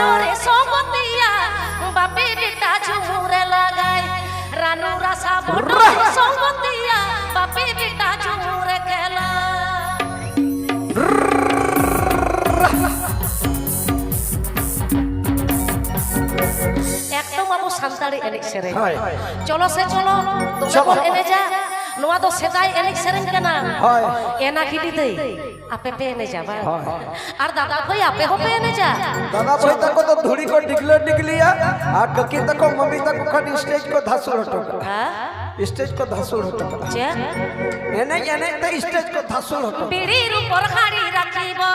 নরে সঙ্গতিয়া বাপের টাচ মুরে লাগায় রানু রাসা বড় সঙ্গতিয়া বাপের টাচ মুরে খেলা। একদম আবু সান্তাড়ি এনে সেরে। চলো সে চলো। তোমরা এনে যা। ᱱᱚᱣᱟ ᱫᱚ ᱥᱮᱫᱟᱭ ᱮᱱᱮᱡ ᱥᱮᱨᱮᱧ ᱠᱟᱱᱟ ᱦᱳᱭ ᱮᱱᱟ ᱠᱤᱰᱤ ᱫᱟᱹᱭ ᱟᱯᱮ ᱯᱮ ᱮᱱᱮᱡᱟ ᱵᱟᱝ ᱟᱨ ᱫᱟᱫᱟ ᱠᱷᱚᱡ ᱟᱯᱮ ᱦᱚᱸᱯᱮ ᱮᱱᱮᱡᱟ ᱫᱟᱫᱟ ᱠᱷᱚᱡ ᱛᱟᱠᱚ ᱫᱚ ᱫᱷᱩᱲᱤ ᱠᱚ ᱰᱤᱜᱞᱟᱹ ᱰᱤᱜᱞᱤᱭᱟ ᱟᱨ ᱠᱟᱹᱠᱤ ᱛᱟᱠᱚ ᱢᱟᱢᱤ ᱛᱟᱠᱚ ᱠᱷᱟᱱ ᱥᱴᱮᱡ ᱠᱚ ᱫᱷᱟᱥᱩᱲ ᱦᱚᱴᱚ ᱠᱟᱜᱼᱟ ᱥᱴᱮᱡ ᱠᱚ ᱫᱷᱟᱥᱩᱲ ᱦᱚᱴᱚ ᱠᱟᱜᱼᱟ ᱪᱮᱫ ᱮᱱᱮᱡ ᱮᱱᱮᱡ ᱛᱮ ᱥᱴᱮᱡ ᱠᱚ ᱫᱷᱟᱥᱩᱲ ᱦᱚᱴᱚ ᱯᱤᱲᱤ ᱨᱩ ᱯᱚᱨᱠᱷᱟᱲᱤ ᱨᱟᱠᱷᱤᱵᱚ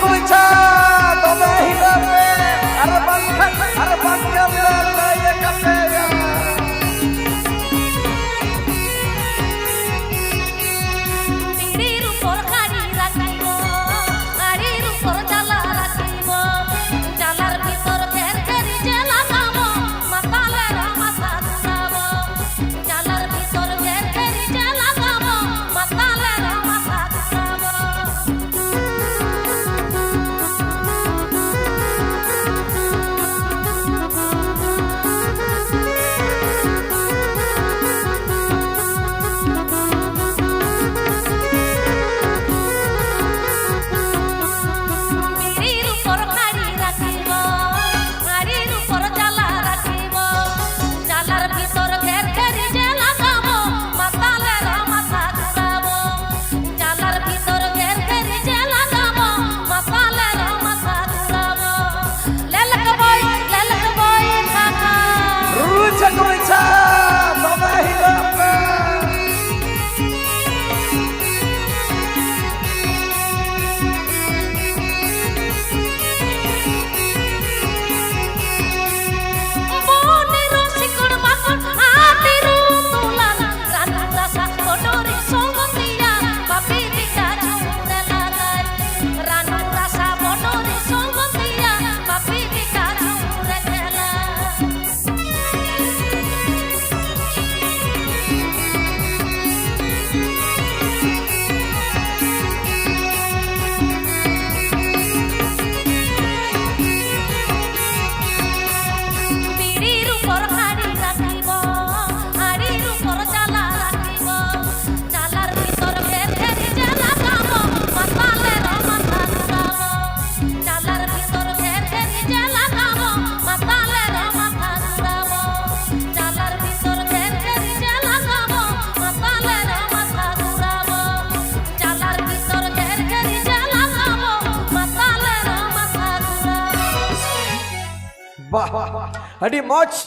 Michael Town. அடி மாச்